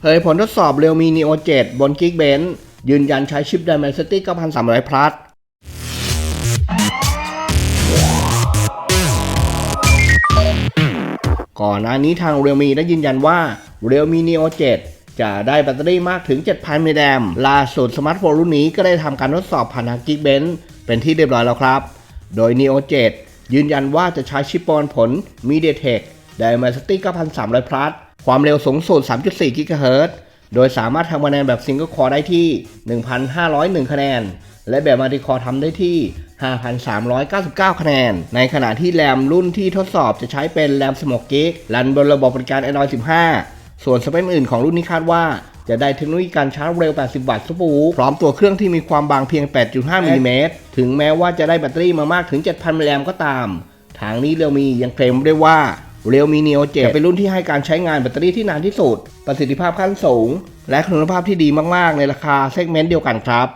เผยผลทดสอบ Realme Neo 7บน Geekbench ยืนยันใช้ชิป Dimensity 9300 Plus ก่อนหน้านี้ทาง Realme ได้ยืนยันว่า Realme Neo 7จะได้แบตเตอรี่มากถึง 7,000 มิลลิแอมป์ล่าสุดสมาร์ทโฟนรุ่นนี้ก็ได้ทำการทดสอบผ่านทาง Geekbench เป็นที่เรียบร้อยแล้วครับ โดย Neo 7ยืนยันว่าจะใช้ชิปปอนผล MediaTek Dimensity 9300 Plus ความเร็วสูงสุด 3.4 GHz โดยสามารถทำคะแนนแบบ Single Core ได้ที่ 1,501 คะแนน และแบบ Multi Core ทำได้ที่ 5,399 คะแนน ในขณะที่แรมรุ่นที่ทดสอบจะใช้เป็นแรม16 g b รันบนระบบบริการ Android 15 ส่วนสเปคอื่นของรุ่นนี้คาดว่าจะได้เทคโนโลยีการชาร์จเร็ว 80 วัตต์ซูเปอร์วูฟพร้อมตัวเครื่องที่มีความบางเพียง 8.5 มิลลิเมตร ถึงแม้ว่าจะได้แบตเตอรี่มามากถึง 7,000 มิลลิแอมก็ตาม ทางนี้เรียวมียังเคลมได้ว่า Realme Neo 7จะเป็นรุ่นที่ให้การใช้งานแบตเตอรี่ที่นานที่สุด ประสิทธิภาพขั้นสูง และคุณภาพที่ดีมาก ๆ ในราคาเซกเมนต์เดียวกันครับ